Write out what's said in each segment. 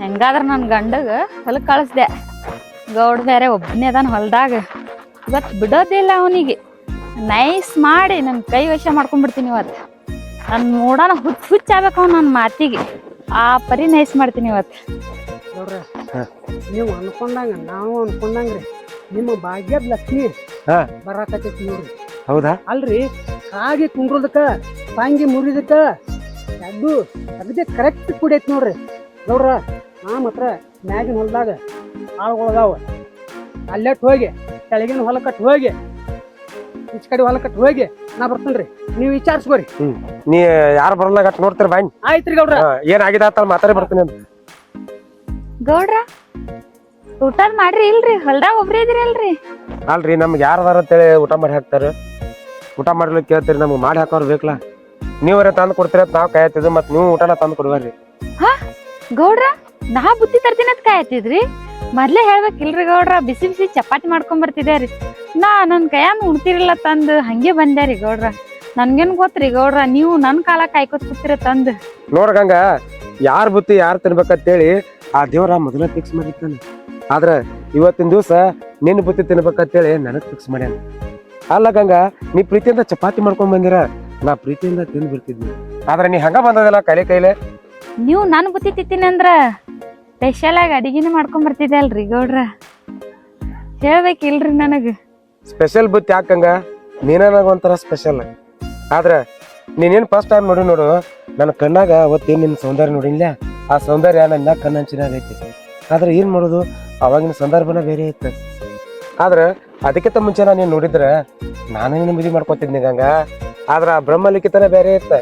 ಹೆಂಗಾದ್ರ ನನ್ನ ಗಂಡಗ ಹೊಲಕ್ಕೆ ಕಳಿಸ್ದೆ. ಗೌಡ ಬೇರೆ ಒಬ್ಬನೇ ಅದಾನ ಹೊಲ್ದಾಗ. ಇವತ್ತು ಬಿಡೋದಿಲ್ಲ ಅವನಿಗೆ. ನೈಸ್ ಮಾಡಿ ನನ್ನ ಕೈ ವಶ ಮಾಡ್ಕೊಂಡ್ಬಿಡ್ತೀನಿ ಇವತ್ತು ನನ್ನ ನೋಡೋಣ ಹುಚ್ಚ ಹುಚ್ಚ ಆಗ್ಬೇಕು ಅವ್ನು ನನ್ನ ಮಾತಿಗೆ. ಆ ಪರಿ ನೈಸ್ ಮಾಡ್ತೀನಿ ಇವತ್ತು ನೋಡ್ರಿ. ನೀವು ಅನ್ಕೊಂಡಂಗ ನಾವು ಅನ್ಕೊಂಡಂಗ್ರಿ. ನಿಮ್ಮ ಭಾಗ್ಯದ ಲಕ್ಷ್ಮಿ ಹಾ. ಬರಾಕತ್ತೈತಿ ನೋಡ್ರಿ. ಹೌದಾ? ಅಲ್ರಿ ಕಾಗಿ ಕುಂಡ್ರದಕ್ಕ ಸಾಂಗಿ ಮುರಿದಕ್ಕ ಅದು ಅಗದಿ ಕರೆಕ್ಟ್ ಕುಡಿಯೈತಿ ನೋಡ್ರಿ. ನೋಡ್ರ ನಾ ಮಾತ್ರ ಮ್ಯಾಗಿನ ಹೊಲದಾಗ ಆಳುಗಳದಾವ. ಅಲ್ಲೆಟ್ ಹೋಗಿ ಕೆಳಗಿನ ಹೊಲಕಟ್ ಹೋಗಿ ಈಚ ಕಡೆ ಹೊಲಕಟ್ ಹೋಗಿ ನಾ ಬರ್ತೇನ್ರಿ. ನೀವು ವಿಚಾರಿಸ್ಕೋರಿ. ನೀ ಯಾರು ಬರಲ್ಲ ನೋಡ್ತೀರಿ ನೋಡ್ತೀರ ಬಾಯ್. ರೀ ಗೌಡ್ರ. ಏನಾಗಿದೆ ಅಂತ ಮಾತಾಡಿ ಬರ್ತೀನಿ ಅಂತ ಗೌಡ್ರ ಊಟ ಮಾಡ್ರಿ ಇಲ್ರಿ? ಹೊಲ್ದಾಗ ಒಬ್ರೇ ಇದ್ರಿ ಅಲ್ರಿ? ನಮ್ಗೆ ಯಾರು ಅದಾರ ಅಂತೇಳಿ ಊಟ ಮಾಡಿ ಹಾಕ್ತಾರೆ. ಊಟ ಮಾಡ್ಲಿಕ್ಕೆ ಕೇಳ್ತೀರಿ ನಮ್ಗೆ ಮಾಡಿ ಹಾಕೋರು ಬೇಕಲ್ಲ ನೀವರೇ ತಂದು ಕೊಡ್ತೀರ ನಾವ್ ಕಾಯತ್ತಿದ್ವಿ ಮತ್ತೆ ನೀವು ಊಟನ ತಂದು ಕೊಡ್ಬಾರ್ರಿ ಗೌಡ್ರ ನಾ ಬುತ್ತಿ ತರ್ತೀನಿ ಅಂತ ಕಾಯತ್ತಿದ್ರಿ? ಮೊದ್ಲೇ ಹೇಳ್ಬೇಕಿಲ್ರಿ ಗೌಡ್ರ ಬಿಸಿ ಬಿಸಿ ಚಪಾತಿ ಮಾಡ್ಕೊಂಡ್ ರೀ ನಾ ನನ್ ಕೈಯಾನ ಉಣ್ತಿರಲ್ಲ ತಂದು ಹಂಗೆ ಬಂದೆ ರೀ ಗೌಡ್ರ. ನನ್ಗೇನ್ ಗೊತ್ತ್ರಿ ಗೌಡ್ರ ನೀವು ನನ್ ಕಾಲ ಕಾಯ್ಕೋತ್ ಕೂತಿರ ನೋಡ್ ನೋಡ್ಗಂಗ ಯಾರ್ ಬುತ್ತಿ ಯಾರು ತಿನ್ಬೇಕಂತೇಳಿ ಆ ದೇವ್ರ ಮೊದಲ ಫಿಕ್ಸ್ ಮಾಡಿರ್ತಾನೆ ಆದ್ರ ಇವತ್ತಿನ ದಿವಸ ನಿನ್ನ ಬುತ್ತಿ ತಿನ್ಬೇಕಂತೇಳಿ ನನಗ್ ಫಿಕ್ಸ್ ಮಾಡ್ಯಾನ. ಅಲ್ಲ ಗಂಗ ನೀ ಪ್ರೀತಿಯಿಂದ ಚಪಾತಿ ಮಾಡ್ಕೊಂಡ್ ಬಂದಿರ? ನಾ ಪ್ರೀತಿಯಿಂದ ತಿಂದು ಬಿಡ್ತಿದ್ವಿ. ಆದ್ರೆ ನೀ ಹಂಗ ಬಂದದಲ್ಲ ಕಲೆ ಕೈಲೆ? ನೀವು ನನ್ನ ಬುತ್ತಿ ತಿತ್ತೀನಿ ಅಂದ್ರ ಸ್ಪೆಷಲ್ ಆಗಿ ಅಡಿಗೆನೂ ಮಾಡ್ಕೊಂಡ್ ಬರ್ತಿದ್ದೆ ಅಲ್ರಿ ಗೌಡ್ರ. ಹೇಳ್ಬೇಕಿಲ್ರಿ ನನಗ. ಸ್ಪೆಷಲ್ ಬುತ್ತಿ ಯಾಕಂಗ? ನೀನ ನನಗ್ ಒಂಥರ ಸ್ಪೆಷಲ್ ಆದ್ರೆ ನೀನೇನು ಫಸ್ಟ್ ಟೈಮ್ ನೋಡಿ ನೋಡು ನನ್ನ ಕಣ್ಣಾಗ ಅವತ್ತೇನ್ ನಿನ್ನ ಸೌಂದರ್ಯ ನೋಡಿಲ್ಲ ಆ ಸೌಂದರ್ಯ ನನ್ನ ಕಣ್ಣಂಚಿನಾಗ ಐತಿ. ಆದ್ರೆ ಏನು ಮಾಡೋದು? ಅವಾಗಿನ ಸಂದರ್ಭನ ಬೇರೆ ಇತ್ತು. ಆದ್ರೆ ಅದಕ್ಕಿಂತ ಮುಂಚೆ ನಾನು ನೀನು ನೋಡಿದ್ರೆ ನಾನು ನಿನ್ನ ಮದುವೆ ಮಾಡ್ಕೊತಿದ್ನಿ ಗಂಗ. ಆದ್ರ ಆ ಬ್ರಹ್ಮಲಿಖಿತನ ಬೇರೆ ಇತ್ತ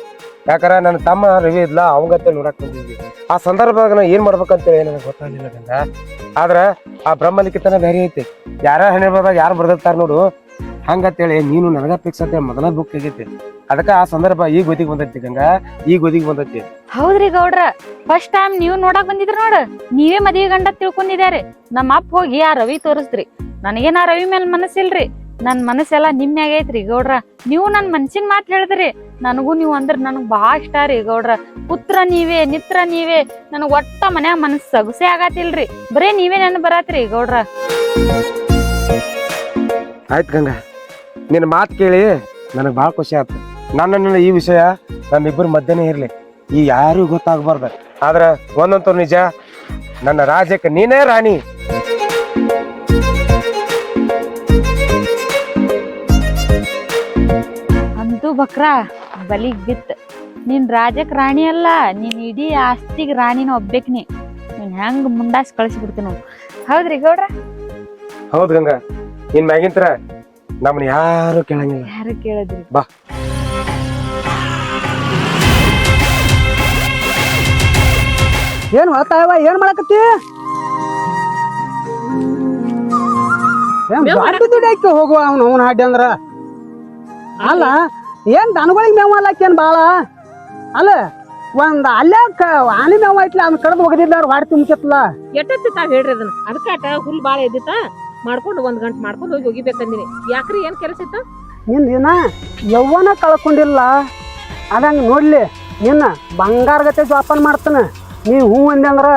ಯಾಕಂದ್ರೆ ನನ್ನ ತಮ್ಮ, ರವಿ ಇದ್ಲ ಅವಂಗತ್ತೆ ನೋಡಕ್ ಬಂದಿದ್ವಿ. ಆ ಸಂದರ್ಭದಾಗ ನಾ ಏನ್ ಮಾಡ್ಬೇಕಂತೇಳಿ ನನಗೆ ಗೊತ್ತಾಗ್ಲಿಲ್ಲ ಗಂಗ ಆದ್ರ ಆ ಬ್ರಹ್ಮಲಿಖಿತನ ಬೇರೆ ಐತಿ. ಯಾರ ಹಣೆ ಬರ್ದಾಗ ಯಾರು ಬರ್ದಿರ್ತಾರ ನೋಡು. ಹಂಗಂತೇಳಿ ನೀನು ನನಗ ಫಿಕ್ಸ್ ಅಂತ ಮೊದಲ ಬುಕ್ ಆಗೈತಿ ಅದಕ್ಕ ಆ ಸಂದರ್ಭ ಈಗ ಗೊತ್ತಿಗೆ ಬಂದೈತಿ ಗಂಗ. ಈ ಗೊತ್ತಿಗೆ ಬಂದೈತಿ. ಹೌದ್ರಿ ಗೌಡ್ರ. ಫಸ್ಟ್ ಟೈಮ್ ನೀವು ನೋಡಕ್ ಬಂದಿದ್ರ ನೋಡ. ನೀವೇ ಮದ್ವಿ ಗಂಡ ತಿಳ್ಕೊಂಡಿದ್ದಾರೆ ನಮ್ಮ ಅಪ್ಪ ಹೋಗಿ ಆ ರವಿ ತೋರಿಸ್ರಿ ನನಗೇನ ರವಿ ಮೇಲೆ ಮನಸ್ಸಿಲ್ರಿ. ನನ್ ಮನಸ್ಸೆಲ್ಲ ನಿಮ್ ಮ್ಯಾಗ ಐತ್ರಿ ಗೌಡ್ರ. ನೀವು ನನ್ ಮನ್ಸಿನ ಮಾತು ಹೇಳಿದ್ರಿ. ನನಗೂ ನೀವು ಅಂದ್ರ ನನಗ್ ಬಹಳ ಇಷ್ಟ ರೀ ಗೌಡ್ರ. ಪುತ್ರ ನೀವೇ ನಿತ್ರ ನೀವೇ. ನನಗ್ ಒಟ್ಟ ಮನ್ಯಾಗ ಮನಸ್ಸು ಸಗುಸೆ ಆಗತಿಲ್ರಿ ಬರೇ ನೀವೇ ನನ್ ಬರತ್ರಿ ಗೌಡ್ರ. ಆಯ್ತು ಗಂಗಾ. ನಿನ್ನ ಮಾತು ಕೇಳಿ ನನಗೆ ಭಾಳ ಖುಷಿ ಆಯ್ತು ನನ್ನ ಈ ವಿಷಯ ನಮ್ಮಿಬ್ಬರ ಮಧ್ಯನೇ ಇರಲಿ. ಈ ಯಾರಿಗೂ ಗೊತ್ತಾಗಬಾರ್ದು. ಆದ್ರೆ ಒಂದಂತೂ ನಿಜ, ನನ್ನ ರಾಜ್ಯಕ್ಕೆ ನೀನೇ ರಾಣಿ. ಬಕ್ರ ಬಲಿಗ್ ಬಿತ್. ನೀನ್ ರಾಜಕ್ ರಾಣಿ ಅಲ್ಲ ನೀನ್ ಇಡೀ ಆಸ್ತಿಗ್ ರಾಣಿನ ಒಬ್ಬೇಕ್ ನೀ. ನೀನ್ ಹೆಂಗ್ ಮುಂಡಾಸ್ ಕಳಿಸ್ಬಿಡ್ತೀನಿ. ನಾವು ಹೌದ್ರಿ ಗೌಡ್ರ? ಹೌದ್ ಗಂಗ. ನಿನ್ನ ಮ್ಯಾಗಿಂತರ ನಮ್ಮನ್ನ ಯಾರು ಕೇಳಂಗಿಲ್ಲ. ಯಾರು ಕೇಳಿದ್ರಿ ಬಾ. ಏನ್ ಹೊಳತಾವ ಏನ್ ಮಾಡಕತ್ತಿ? ಏನ್ ದೊಡ್ಡ ದುಡಿಯಾಕಿ ಹೋಗುವ ಅವ್ನು ಅವ್ನ ಹಾಡಿ ಅಂದ್ರ ಅಲ್ಲ ಏನ್ ದನಗಳಿಗೆ ಮೇವ ಅಲ್ಲಕ್ಕೇನ್ ಬಾಳ? ಅಲ್ಲ ಒಂದ್ ಅಲ್ಲೇ ಆನಿ ಮೇವ್ ಐತ್ಲ ಅವ್ನ ಕಡ್ದು ಒಗದಿದ್ದಾರ ವಾಡಿ ತುಂಬಿಕತ್ಲ ಎಟ್ಟತ್ತಿ ತಾವ್ ಹೇಳ್ರಿ ಅದನ್ನ. ಅದಕ್ಕಾಟ ಹುಲ್ ಭಾಳ ಎದ್ದಿತ್ತ ಮಾಡ್ಕೊಂಡು ಒಂದ್ ಗಂಟೆ ಮಾಡ್ಕೊಂಡು ಹೋಗಿ ಒಗಿಬೇಕಂದಿನಿ. ಯಾಕ್ರಿ ಏನ್ ಕೆಲಸ ಇತ್ತ? ನಿನ್ ದಿನ ಯವ್ವನ ಕಳ್ಕೊಂಡಿಲ್ಲ. ಅದಂಗ ನೋಡ್ಲಿ ನಿನ್ನ ಬಂಗಾರ ಗತೆ ಜೋಪಾನ ಮಾಡ್ತಾನ. ನೀ ಹೂ ಅಂದೆ ಅಂದ್ರ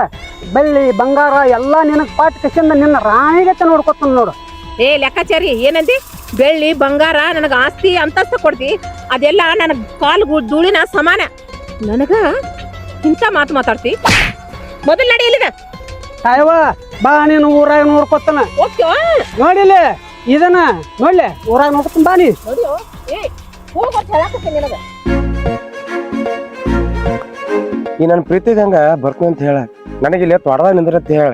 ಬೆಳ್ಳಿ ಬಂಗಾರ ಎಲ್ಲ ನಿನಗ್ ಪಾಟ್ ಕಸಿಂದ ನಿನ್ನ ರಾಣಿಗತೆ ನೋಡ್ಕೊತಾನ ನೋಡು. ಏ ಲೆಕ್ಕಾಚಾರಿ ಏನಂದಿ? ಬೆಳ್ಳಿ ಬಂಗಾರ ನನಗ ಆಸ್ತಿ ಅಂತಸ್ತ ಕೊಡ್ತಿ. ಅದೆಲ್ಲ ನನಗೆ ಕಾಲು ಗು- ಧೂಳಿನ ಸಮಾನ. ನನಗ ಇಂಥ ಮಾತು ಮಾತಾಡ್ತಿ? ಮೊದಲು ನಡಿ ಇಲ್ಲಿದ ಸಾಯವ ಬಾ ನೀನು ಊರಾಗ ನೋಡ್ಕೊತಾನ ಓಕೆ. ನೋಡಿಲಿ ಇದನ್ನ ನೋಡ್ಲೆ ಊರಾಗ ನೋಡ್ಕೊತಾನ ಬಾ ನೀ. ಏ ಹೋಗೋತ್ ಹೇಳಕತ್ತೀನಿ ನಿನಗ. ಈ ನನ್ನ ಪ್ರೀತಿ ಹಂಗ ಬರ್ತೀನಿ ಅಂತ ಹೇಳ. ನನಗೆ ಇಲ್ಲಿ ತೊಡದ ನಿಂದ್ರತ್ ಹೇಳ.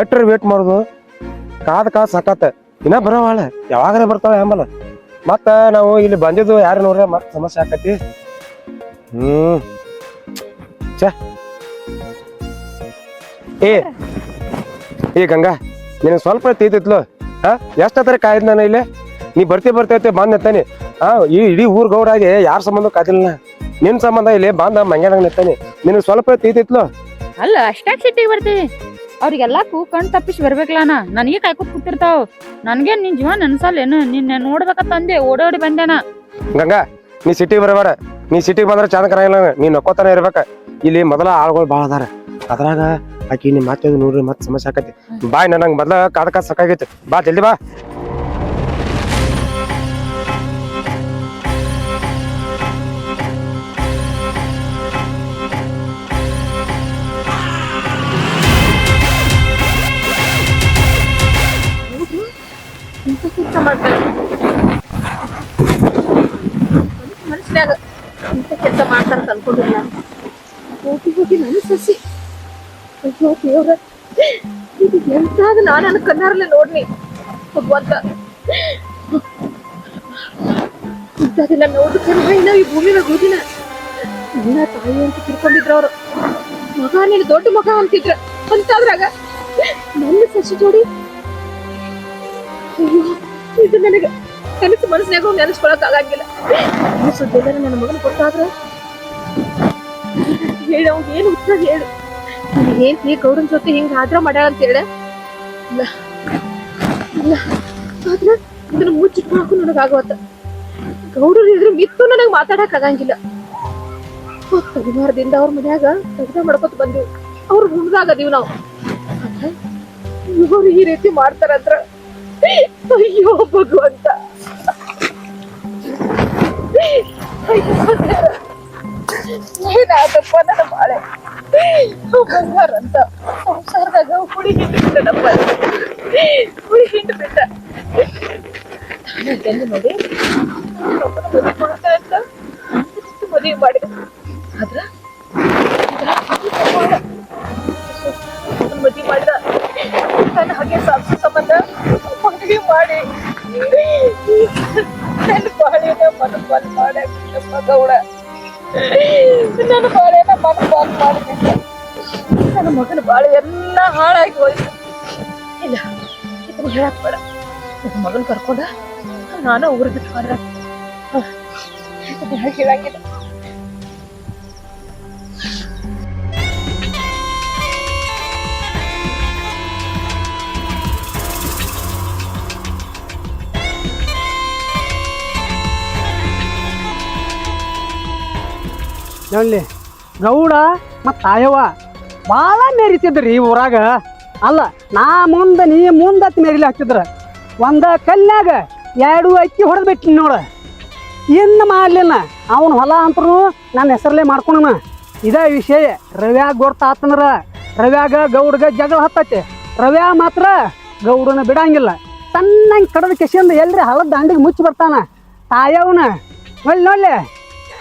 ಎಟ್ರ ವೇಟ್ ಮಾಡುದು? ಕಾದ ಕಾದ ಸಾಕತ್ತ ಇನ್ನ ಬರವಾಳ ಯಾವಾಗಾರ ಬರ್ತಾವ ಆಂಬಲ ಮತ್ತ ನಾವು ಇಲ್ಲಿ ಬಂದಿದ್ದು ಯಾರು ನೋಡ್ರೆ? ಮತ್ ಸಮಸ್ಯೆ ಆಕತಿ ಹ್ಮ್. ಛ. ಏ. ಏ ಗಂಗಾ, ನಿನಗೆ ಸ್ವಲ್ಪ ತೀತಿತ್ಲು ಹಾ? ಎಷ್ಟತ್ತರ ಕಾಯ್ದು ನಾನು ಇಲ್ಲಿ? ನೀ ಬರ್ತಿ ಬರ್ತೈತೆ ಬಂದ್ ನಿಂತಾನೆ. ಹಾ, ಈ ಇಡೀ ಊರ್ ಗೌಡಾಗಿ ಯಾರ ಸಂಬಂಧ ಕಾದಿಲ್ಲ. ನಿನ್ ಸಂಬಂಧ ಇಲ್ಲಿ ಬಂದ ಮಂಗ್ಯಾನಾಗ ನಿಂತಾನೆ. ನಿನಗೆ ಸ್ವಲ್ಪ ತೀತಿತ್ಲು ಅಲ್ಲ, ಅಷ್ಟಾಗ ಸಿಟ್ಟಿಗೆ ಬರ್ತೀವಿ ಅವ್ರಿಗೆಲ್ಲ ಕಣ್ ತಪ್ಪಿಸಿ ಬರ್ಬೇಕಲ್ಲ ನಾ ನನಗೆ ಕಾಯ್ಕೊತ್ ಕೂತಿರ್ತಾವ. ನನ್ಗೆ ನಿನ್ ಜೀವ ನೆನ್ಸಲ್ಲೇನು? ನಿನ್ನೆ ನೋಡ್ಬೇಕಂತ ಅಂದೆ ಓಡೋಡಿ ಬಂದೇನ. ಗಂಗಾ ನೀ ಸಿಟಿಗೆ ಬರಬೇಡ. ನೀ ಸಿಟಿಗೆ ಬಂದ್ರೆ ಚಂದ ಕರಂಗಿಲ್ಲ ನೀ ನಕ್ಕೋತಾನೆ ಇರ್ಬೇಕ. ಇಲ್ಲಿ ಮೊದಲ ಆಳುಗಳು ಭಾಳ ಅದಾರ. ಅದ್ರಾಗ ಆಕಿ ನಿಮ್ಮ ಮಾತಾಡಿ ನೋಡ್ರಿ ಮತ್ತೆ ಸಮಸ್ಯೆ ಆಕತಿ. ಬಾಯ್ ನನಗೆ ಮೊದಲ ಕಾದ ಕಾದ ಸಾಕಾಗೈತಿ ಬಾ ಜಲ್ದಿ ಬಾ. ಮನುಷ್ಯನಾಗ ಇಂಥ ಮಾಡ್ತಾರ ಅನ್ಕೊಂಡಿಲ್ಲ ಹೋಗಿ ಹೋಗಿ ನನ್ನ ಸಸಿ ಅಯ್ಯೋ ದೇವ್ರ ಇದು ನಾನು ನನ್ನ ಕಣ್ಣಾರಲ್ಲೇ ನೋಡ್ನಿ ಭಗವಂತ ಇಂಥದೆಲ್ಲ ನೋಡ್ಲಿಕ್ಕೆ ಇನ್ನ ಈ ಭೂಮಿನ ಹೋಗಿನ ನನ್ನ ತಾಯಿ ಅಂತ ತಿಳ್ಕೊಂಡಿದ್ರು ಅವ್ರು ಮಗ ನೀನು ದೊಡ್ಡ ಮಗ ಅಂತಿದ್ರ ಅಂತಾದ್ರಾಗ ನನ್ನ ಸಸಿ ಜೋಡಿ. ಅಯ್ಯೋ. ಇದು ನನಗೆ ಕನಸು ಮನಸ್ಸಿನಾಗ ನೆನೆಸ್ಕೊಳಕ್ ಆಗಂಗಿಲ್ಲ. ಈ ಸುದ್ದಿ ಎಲ್ಲ ನನ್ನ ಮಗನ ಕೊಟ್ಟಾದ್ರ? ಹೇಳ ಅವ್ನ್ ಏನು ಉತ್ತರ ಹೇಳು. ಏನ್ ಈ ಗೌಡನ್ ಜೊತೆ ಹಿಂಗ ಆದ್ರ ಮಾಡ್ಯಾಳ ಅಂತ ಹೇಳ? ಇಲ್ಲ. ಇಲ್ಲ. ಆದ್ರ ಇದನ್ನ ಮುಚ್ಚಿಟ್ಕೊಳಕು ನನಗಾಗವತ್ತ. ಗೌಡರು ಇದ್ರ ಮಿತ್ತು ನನಗ್ ಮಾತಾಡಕ್ ಆಗಂಗಿಲ್ಲ. ಪರಿವಾರದಿಂದ ಅವ್ರ ಮನ್ಯಾಗ ತೆಗ್ದ ಮಾಡ್ಕೊತ ಬಂದಿವ್. ಅವ್ರ ಹುಣ್ದಾಗ ಅದೀವಿ ನಾವು. ಇವರು ಈ ರೀತಿ ಮಾಡ್ತಾರಂದ್ರ ಅಯ್ಯೋ, ಭಗವಂತ. ಏನಾದಪ್ಪ ನನ್ನ ಬಾಳೆ? ಬಂಗಾರ ಅಂತ ಸಂಸಾರದಾಗ ಹುಳಿ ಹಿಂಡು ಬಿಟ್ಟನಪ್ಪ. ಹುಳಿ ಹಿಂಡು ಬಿಟ್ಟ. ತಾನೇ ನೋಡಿ? ಮದುವೆ ಮಾಡಿದ ಆದ್ರ ಬಾಳೆ ಎಲ್ಲ ಹಾಳಾಗಿ ಹೋಯ್ತು ಇಲ್ಲ ಇದನ್ನ ಹೇಳಕ್ ಬೇಡ ನನ್ನ ಮಗನ್ ಕರ್ಕೊಂಡ ನಾನು ಊರು ಬಿಟ್ಟು ಹೋದ್ರ ಇದನ್ನ ಹೇಳಂಗಿಲ್ಲ ನೋಡಿ ಗೌಡ ಮತ್ತು ತಾಯವ್ವ ಭಾಳ ಮೆರಿತಿದ್ರಿ ಊರಾಗ. ಅಲ್ಲ, ನಾ ಮುಂದೆ, ನೀ ಮುಂದತ್ ಮೆರಿಲಿ ಹಾಕ್ತಿದ್ರ ಒಂದ ಕಲ್ಯಾಗ ಎರಡು ಅಕ್ಕಿ ಹೊಡೆದು ಬಿಟ್ಟಿನಿ ನೋಡ. ಇನ್ನು ಮಾಡ್ಲಿಲ್ಲ. ಅವನ ಹೊಲ ಅಂತರೂ ನನ್ನ ಹೆಸರಲ್ಲೇ ಮಾಡ್ಕೊಣ ಇದೇ ವಿಷಯ. ರವ್ಯಾಗ ಗೊತ್ತಾತಂದ್ರ ರವ್ಯಾಗ ಗೌಡ್ಗ ಜಗಳ ಹತ್ತೈತೆ. ರವ್ಯಾ ಮಾತ್ರ ಗೌಡನ ಬಿಡಂಗಿಲ್ಲ. ತನ್ನಂಗೆ ಕಡದ ಕೆಸಿಯಿಂದ ಎಲ್ರಿ ಹಳದ ದಂಡಿಗೆ ಮುಚ್ಚಿ ಬರ್ತಾನ. ತಾಯವ್ನ ಒಳ್ಳೆ ನೋಡ್ಲಿ.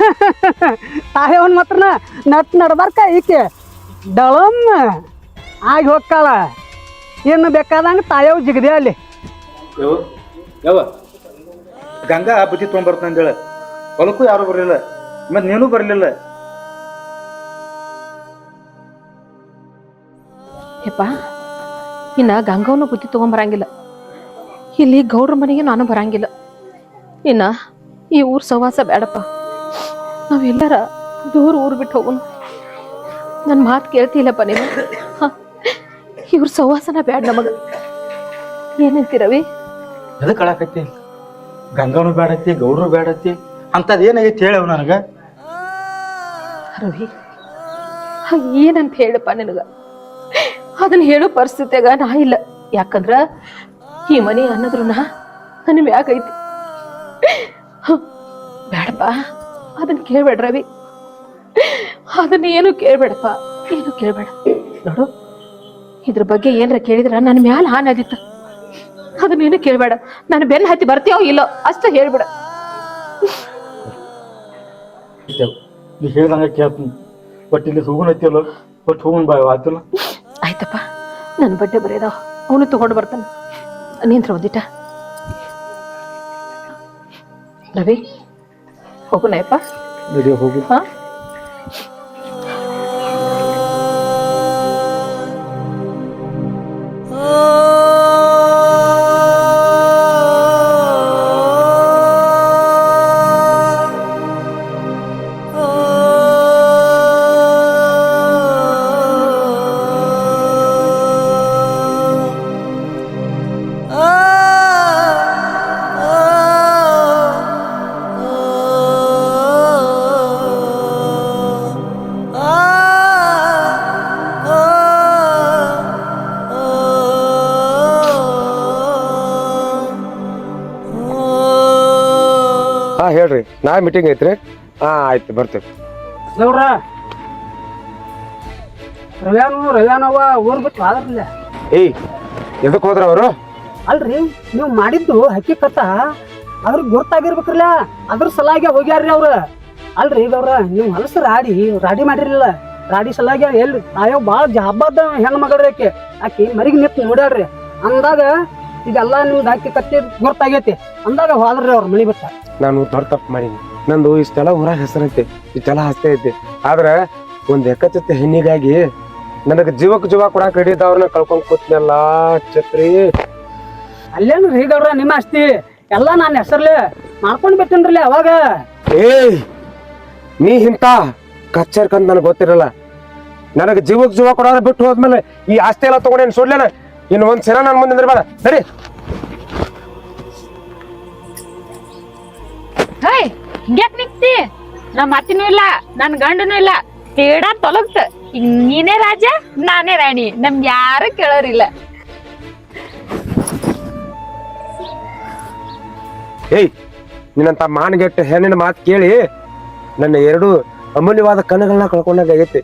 ತಾಯವನ್ ಮಾತ್ರನ ನಟ್ ನಡ್ಬಾರ್ಕ ಈಕೆ. ಡಳಮ್ ಆಗಿ ಹೋಗ್ತಾಳ. ಇನ್ನು ಬೇಕಾದಂಗ ತಾಯವ್ ಜಿಗದೆ ಅಲ್ಲಿ. ಯವ ಯವ ಗಂಗಾ ಬುದ್ಧಿ ತೊಗೊಂಬರ್ತಾನೆ ಅಂದೇಳ ಹೊಲಕ್ಕೂ ಯಾರು ಬರಲಿಲ್ಲ ಮತ್ತೆ ನೀನು ಬರಲಿಲ್ಲ. ಯಪ್ಪ ಇನ್ನ ಗಂಗವನು ಬುದ್ಧಿ ತಗೊಂಬರಂಗಿಲ್ಲ ಇಲ್ಲಿ ಗೌಡ್ರ ಮನೆಗೆ ನಾನು ಬರಂಗಿಲ್ಲ. ಇನ್ನ ಈ ಊರ್ ಸವಾಸ ಬೇಡಪ್ಪ. ನಾವೆಲ್ಲರ ದೂರ ಊರ್ ಬಿಟ್ಟು ಹೋಗೋಣ. ನನ್ನ ಮಾತು ಕೇಳ್ತಿಲ್ಲಪ್ಪ ನೀವು ಇವ್ರ ಸವಾಸನ ಬ್ಯಾಡ ನಮಗ. ಏನಂತಿ ರವಿ? ಎದಕ್ಕೆ ಕಳಾಕತ್ತಿ ಗಂಗಾನು ಬ್ಯಾಡತ್ತಿ ಗೌಡ್ರು ಬ್ಯಾಡತ್ತಿ ಅಂತದ ಏನಾಗೈತಿ ಹೇಳವ್ ನನಗೆ? ರವಿ ಏನಂತ ಹೇಳಪ್ಪ ನಿನಗ? ಅದನ್ನ ಹೇಳೋ ಪರಿಸ್ಥಿತಿಯಾಗ ನಾ ಇಲ್ಲ. ಯಾಕಂದ್ರ ಈ ಮನೆ ಅನ್ನೋದ್ರು ನನ್ನ ಮ್ಯಾಗೈತಿ ಬೇಡಪ್ಪ ಅದನ್ನ ಕೇಳ್ಬೇಡ ರವಿ. ಅದನ್ನ ಏನು ಕೇಳ್ಬೇಡಪ್ಪ ಏನು ಕೇಳ್ಬೇಡ. ನೋಡು ಇದ್ರ ಬಗ್ಗೆ ಏನ್ರ ಕೇಳಿದ್ರ ನನ್ನ ಮ್ಯಾಲ ಹಾನಿ ಆದಿತ್ತ ಅದನ್ನ ಏನು ಕೇಳ್ಬೇಡ ನಾನು ಬೆನ್ನ ಹತ್ತಿ ಬರ್ತೀಯೋ ಇಲ್ಲೋ ಅಷ್ಟ ಹೇಳ್ಬೇಡ. ನೀ ಹೇಳ್ದಂಗೆ ಕೇಳ್ತೀನಿ. ಬಟ್ ಇಲ್ಲಿ ಹೋಗುನ್ ಐತಿಯಲ್ಲ ಒಟ್ಟು ಹೋಗುನ್ ಬಾ ಆತಿಲ್ಲ? ಆಯ್ತಪ್ಪ ನನ್ನ ಬಟ್ಟೆ ಬರೆಯದಾವ ಅವನು ತಗೊಂಡು ಬರ್ತಾನೆ. ನಿಂತ್ರ ಒಂದಿಟ. ರವಿ ಹೋಗು ನಾಯಪ್ಪ. ಹೋಗು. ಹಾ? ಹೇಳ್ರಿ. ನಾ ಮೀಟಿಂಗ್ ಐತ್ರಿ. ಹಾ ಆಯ್ತು ಬರ್ತೇವೆ. ರವ್ಯಾನು ರವ್ಯಾನವ ಊರ್ ಬಿಟ್ಟು ಆದ್ರಲ್ಲ ಏಯ್ ಎದಕ್ ಹೋದ್ರ ಅವರು? ಅಲ್ರಿ ನೀವು ಮಾಡಿದ್ದು ಹಕ್ಕಿಕತ್ತ ಅವ್ರಿಗೆ ಗೊತ್ತಾಗಿರ್ಬೇಕ್ರಲ್ಲ ಅದ್ರ ಸಲಾಗಿ ಹೋಗ್ಯಾರ್ರಿ ಅವ್ರ. ಅಲ್ರಿ ಗೌರ ನೀವು ಹಲಸ ರಾಡಿ ರಾಡಿ ಮಾಡಿರ್ಲಿಲ್ಲ. ರಾಡಿ ಸಲಾಗಿ ಎಲ್ಲಿ? ಆಯೋ ಭಾಳ ಜಾಬಾದ ಹೆಣ್ಣು ಮಗಳ್ರಿ ಆಕೆ. ಆಕಿ ಮರಿಗೆ ನಿಂತು ನೋಡ್ಯಾಳ್ರಿ ಅಂದಾಗ ಇದೆಲ್ಲ ನಿಮ್ದು ಹಾಕಿ ಕತ್ತಿ ಗೊತ್ತಾಗೈತಿ. ಅಂದಾಗ ಹೋದ್ರಿ ಅವ್ರ ಮಳಿ ಬಿಟ್ಟ. ನಾನು ದೊಡ್ಡ ತಪ್ಪು ಮಾಡೀನಿ ನಂದು ಇಷ್ಟೆಲ್ಲ ಊರಾಗ ಹೆಸರೈತೆ ಇಷ್ಟೆಲ್ಲ ಹಸ್ತೆ ಐತೆ. ಆದ್ರ ಒಂದ್ ಎಕ್ಕಚತ್ತೆ ಹೆಣ್ಣಿಗಾಗಿ ನನಗೆ ಜೀವಕ್ಕೆ ಜೀವ ಕೊಡಕ್ಕೆ ಹಿಡಿದವ್ರನ್ನ ಕಳ್ಕೊಂಡ್ ಕೂತ್ನಲ್ಲ ಛತ್ರಿ. ಅಲ್ಲೇನು ರೀ ಗೌಡ್ರ ನಿಮ್ಮ ಆಸ್ತಿ? ಎಲ್ಲ ನಾನು ಹೆಸರ್ಲೆ ಮಾಡ್ಕೊಂಡ್ ಬಿಟ್ಟೇನ್ರಲ್ಲ ಅವಾಗ. ಏಯ್ ನೀ ಇಂತ ಕಚ್ಚರ್ಕಂತ ನನಗೆ ಗೊತ್ತಿರಲ್ಲ. ನನಗೆ ಜೀವಕ್ಕೆ ಜೀವ ಕೊಡೋದ್ರೆ ಬಿಟ್ಟು ಹೋದ್ಮೇಲೆ ಈ ಆಸ್ತಿ ಎಲ್ಲ ತಗೊಂಡೇನು ಸುಡ್ಲೇನ? ಇನ್ನು ಒಂದ್ ಸಲ ನನ್ನ ಮುಂದೆ ನಿಂದ್ರಬೇಡ. ನಡಿ. ಹೇಯ್ ಹಿಂಗ್ಯಾಕ್ ನಿಂತಿ? ನಮ್ಮ ಅತ್ತಿನೂ ಇಲ್ಲ ನನ್ನ ಗಂಡನೂ ಇಲ್ಲ. ತೇಡ ತೊಲಗ್ತ ನೀನೇ ರಾಜ, ನಾನೇ ರಾಣಿ. ನಮ್ಗೆ ಯಾರು ಕೇಳೋರಿಲ್ಲ. ಏಯ್, ನಿನ್ನಂತ ಮಾನಗೆಟ್ಟ ಹೆಣ್ಣಿನ ಮಾತು ಕೇಳಿ ನನ್ನ ಎರಡು ಅಮೂಲ್ಯವಾದ ಕಣ್ಣುಗಳನ್ನ ಕಳ್ಕೊಂಡಾಗೈತಿ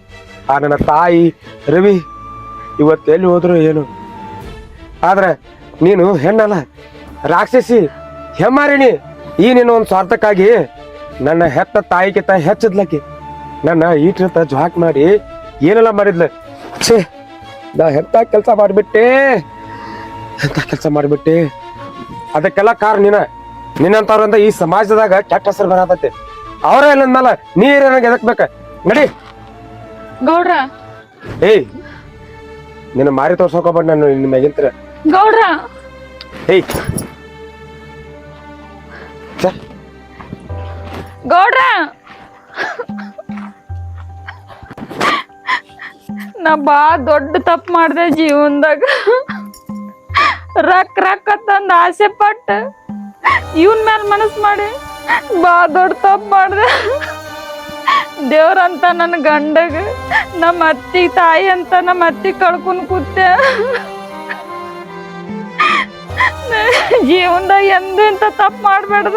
ಆ ನನ್ನ ತಾಯಿ, ರವಿ, ಇವತ್ತು ಎಲ್ಲಿ ಹೋದ್ರು ಏನು? ಆದ್ರೆ ನೀನು ಹೆಣ್ಣಲ್ಲ, ರಾಕ್ಷಸಿ, ಹೆಮ್ಮಾರಿಣಿ. ಈ ನಿನ್ನ ಒಂದು ಸ್ವಾರ್ಥಕ್ಕಾಗಿ ನನ್ನ ಹೆತ್ತ ತಾಯಿಗಿಂತ ಹೆಚ್ಚದ್ಲಕ್ಕಿ ನನ್ನ ಈಟಿರ್ತ ಜ್ವಾಕ್ ಮಾಡಿ ಏನೆಲ್ಲ ಮಾಡಿದ್ಲ? ಛೇ ನಾ ಹೆತ್ತ ಕೆಲಸ ಮಾಡಿಬಿಟ್ಟೆ? ಎಂತ ಕೆಲಸ ಮಾಡಿಬಿಟ್ಟೆ? ಅದಕ್ಕೆಲ್ಲ ಕಾರಣ ನೀನ. ನಿನ್ನಂತವ್ರಂತ ಈ ಸಮಾಜದಾಗ ಕೆಟ್ಟ ಹೆಸರು ಬರತೈತಿ ಅವರ ಇಲ್ಲಂದ್ಮೇಲೆ ನೀರು ನನಗೆ ಎದಕ್ ಬೇಕ ನಡಿ. ಗೌಡ್ರ. ಏಯ್ ನಿನ್ನ ಮಾರಿ ತೋರ್ಸೋಕೋಬೇಡ ನಾನು ನಿನ್ನ ಮ್ಯಾಗಿಂತ್ರ. ಗೌಡ್ರ. ಏಯ್. ಗೌಡ್ರ. ನಾ ಬಾ ದೊಡ್ಡ ತಪ್ಪು ಮಾಡ್ದೆ ಜೀವನದಾಗ. ರಕ್ ರಕ್ ಅಂತಂದ್ ಆಸೆ ಪಟ್ಟ. ಇವನ್ ಮೇಲೆ ಮನಸ್ಸು ಮಾಡಿ ಬಾ ದೊಡ್ಡ ತಪ್ಪು ಮಾಡ್ದೆ. ದೇವ್ರಂತ ನನ್ನ ಗಂಡಗ ನಮ್ಮ ಅತ್ತಿ ತಾಯಿ ಅಂತ ನಮ್ಮ ಅತ್ತಿ ಕಳ್ಕೊಂಡು ಕೂತೆ. ಜೀವನದಾಗ ಎಂದೂ ಇಂಥ ತಪ್ಪು ಮಾಡ್ಬೇಡ್ದ.